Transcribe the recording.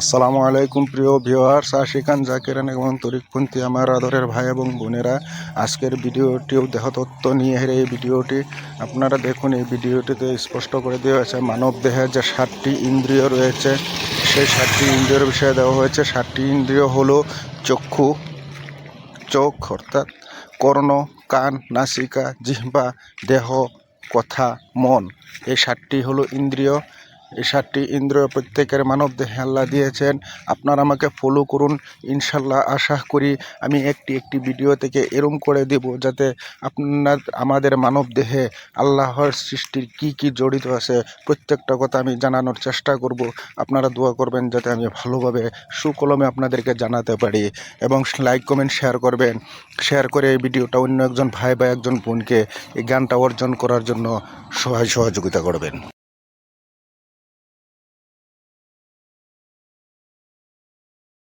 আসসালামু আলাইকুম প্রিয় ভিউয়ার্স আশিকান জাকিরান এবং তরিকপন্থী আমার আদরের ভাই এবং বোনেরা। আজকের ভিডিওটিও দেহতত্ত্ব নিয়ে এই ভিডিওটি আপনারা দেখুন, এই ভিডিওটিতে স্পষ্ট করে দেওয়া হয়েছে, মানব দেহে যে সাতটি ইন্দ্রিয় রয়েছে, সেই সাতটি ইন্দ্রিয়ের বিষয়ে দেওয়া হয়েছে। সাতটি ইন্দ্রিয় হলো চক্ষু, চোখ অর্থাৎ কর্ণ, কান, নাসিকা, জিহ্বা, দেহ, কথা, মন। এই সাতটি হলো ইন্দ্রিয়। এই সাতটি ইন্দ্রিয় প্রত্যেকের মানব দেহে আল্লাহ দিয়েছেন। আপনারা আমাকে ফলো করুন ইনশাল্লাহ আশা করি আমি একটি একটি ভিডিও থেকে এরম করে দেব যাতে আপনার, আমাদের মানব দেহে আল্লাহর সৃষ্টির কি কি জড়িত আছে প্রত্যেকটা কথা আমি জানানোর চেষ্টা করব। আপনারা দোয়া করবেন যাতে আমি ভালোভাবে সুকলমে আপনাদেরকে জানাতে পারি এবং লাইক কমেন্ট শেয়ার করবেন। শেয়ার করে এই ভিডিওটা অন্য একজন ভাই বা একজন বোনকে এই জ্ঞানটা অর্জন করার জন্য সহায় সহযোগিতা করবেন।